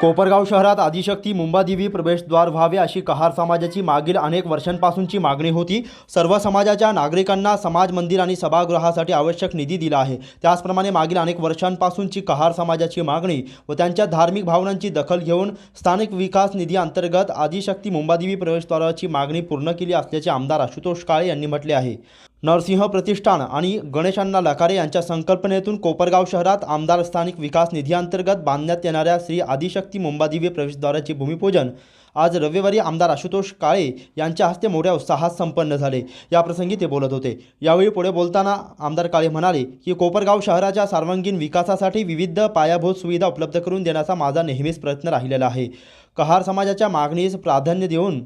कोपरगाव शहरात आदिशक्ती मुंबादेवी प्रवेशद्वार व्हावे अशी कहार समाजाची मागील अनेक वर्षांपासूनची मागणी होती. सर्व समाजाच्या नागरिकांना समाज मंदिर आणि सभागृहासाठी आवश्यक निधी दिला आहे. त्याचप्रमाणे मागील अनेक वर्षांपासूनची कहार समाजाची मागणी व त्यांच्या धार्मिक भावनांची दखल घेऊन स्थानिक विकास निधी अंतर्गत आदिशक्ती मुंबादेवी प्रवेशद्वाराची मागणी पूर्ण केली असल्याचे आमदार आशुतोष काळे यांनी म्हटले आहे. नरसिंह प्रतिष्ठान आणि गणेशांना लकारे यांच्या संकल्पनेतून कोपरगाव शहरात आमदार स्थानिक विकास निधीअंतर्गत बांधण्यात येणाऱ्या श्री आदिशक्ती मुंबादिव्य प्रवेशद्वाराचे भूमिपूजन आज रविवारी आमदार आशुतोष काळे यांच्या हस्ते मोठ्या उत्साहात संपन्न झाले. याप्रसंगी ते बोलत होते. यावेळी पुढे बोलताना आमदार काळे म्हणाले की कोपरगाव शहराच्या सर्वांगीण विकासासाठी विविध पायाभूत सुविधा उपलब्ध करून देण्याचा माझा नेहमीच प्रयत्न राहिलेला आहे. कहार समाजाच्या मागणीस प्राधान्य देऊन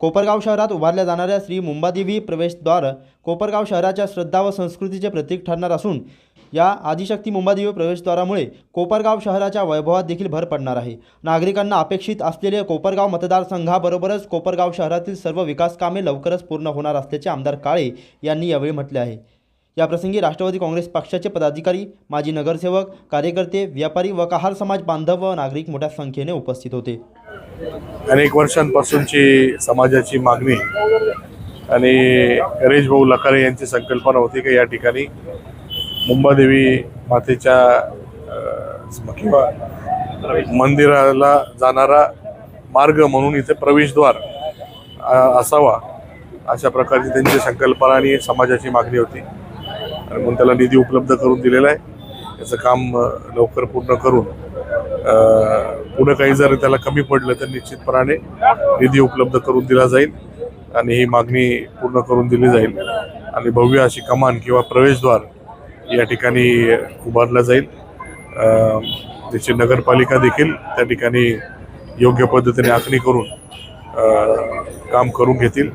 कोपरगाव शहरात उभारल्या जाणाऱ्या श्री मुंबादेवी प्रवेशद्वार कोपरगाव शहराच्या श्रद्धा व संस्कृतीचे प्रतीक ठरणार असून या आदिशक्ती मुंबादेवी प्रवेशद्वारामुळे कोपरगाव शहराच्या वैभवात देखील भर पडणार आहे. नागरिकांना अपेक्षित असलेले कोपरगाव मतदारसंघाबरोबरच कोपरगाव शहरातील सर्व विकास कामे लवकरच पूर्ण होणार असल्याचे आमदार काळे यांनी यावेळी म्हटले आहे. याप्रसंगी राष्ट्रवादी काँग्रेस पक्षाचे पदाधिकारी माजी नगरसेवक कार्यकर्ते व्यापारी व कहार समाज बांधव व नागरिक मोठ्या संख्येने उपस्थित होते. अनेक वर्षांपासूनची समाजाची मागणी आणि गणेश भाऊ लकारे यांची संकल्पना होती की या ठिकाणी मुंबादेवी मातेच्या किंवा मंदिराला जाणारा मार्ग म्हणून इथे प्रवेशद्वार असावा अशा प्रकारची त्यांची संकल्पना आणि समाजाची मागणी होती. आणि म्हणून त्याला निधी उपलब्ध करून दिलेला आहे. याचं काम लवकर पूर्ण करून पुढं काही जर त्याला कमी पडलं तर निश्चितपणाने निधी उपलब्ध करून दिला जाईल आणि ही मागणी पूर्ण करून दिली जाईल. आणि भव्य अशी कमान किंवा प्रवेशद्वार या ठिकाणी उभारला जाईल. त्याची नगरपालिका देखील त्या ठिकाणी योग्य पद्धतीने आखणी करून काम करून घेतील.